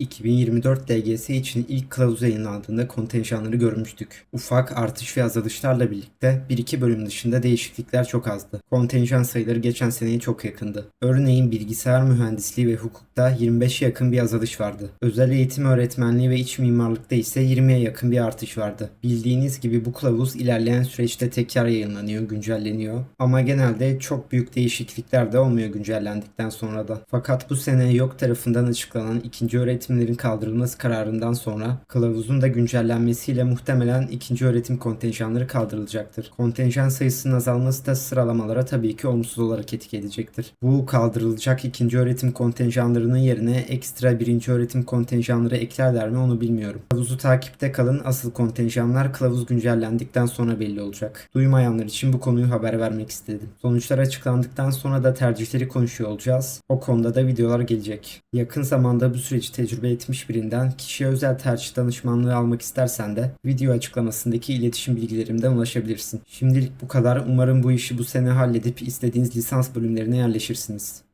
2024 DGS için ilk kılavuz yayınlandığında kontenjanları görmüştük. Ufak artış ve azalışlarla birlikte 1-2 bölüm dışında değişiklikler çok azdı. Kontenjan sayıları geçen seneye çok yakındı. Örneğin bilgisayar mühendisliği ve hukukta 25'e yakın bir azalış vardı. Özel eğitim öğretmenliği ve iç mimarlıkta ise 20'ye yakın bir artış vardı. Bildiğiniz gibi bu kılavuz ilerleyen süreçte tekrar yayınlanıyor, güncelleniyor. Ama genelde çok büyük değişiklikler de olmuyor güncellendikten sonra da. Fakat bu sene yok tarafından açıklanan ikinci öğretimlerin kaldırılması kararından sonra kılavuzun da güncellenmesiyle muhtemelen ikinci öğretim kontenjanları kaldırılacaktır. Kontenjan sayısının azalması da sıralamalara tabii ki olumsuz olarak etki edecektir. Bu kaldırılacak ikinci öğretim kontenjanlarının yerine ekstra birinci öğretim kontenjanları eklerler mi onu bilmiyorum. Kılavuzu takipte kalın. Asıl kontenjanlar kılavuz güncellendikten sonra belli olacak. Duymayanlar için bu konuyu haber vermek istedim. Sonuçlar açıklandıktan sonra da tercihleri konuşuyor olacağız. O konuda da videolar gelecek. Yakın zamanda bu süreci tecrübe etmiş birinden kişiye özel tercih danışmanlığı almak istersen de video açıklamasındaki iletişim bilgilerimden ulaşabilirsin. Şimdilik bu kadar. Umarım bu işi bu sene halledip istediğiniz lisans bölümlerine yerleşirsiniz.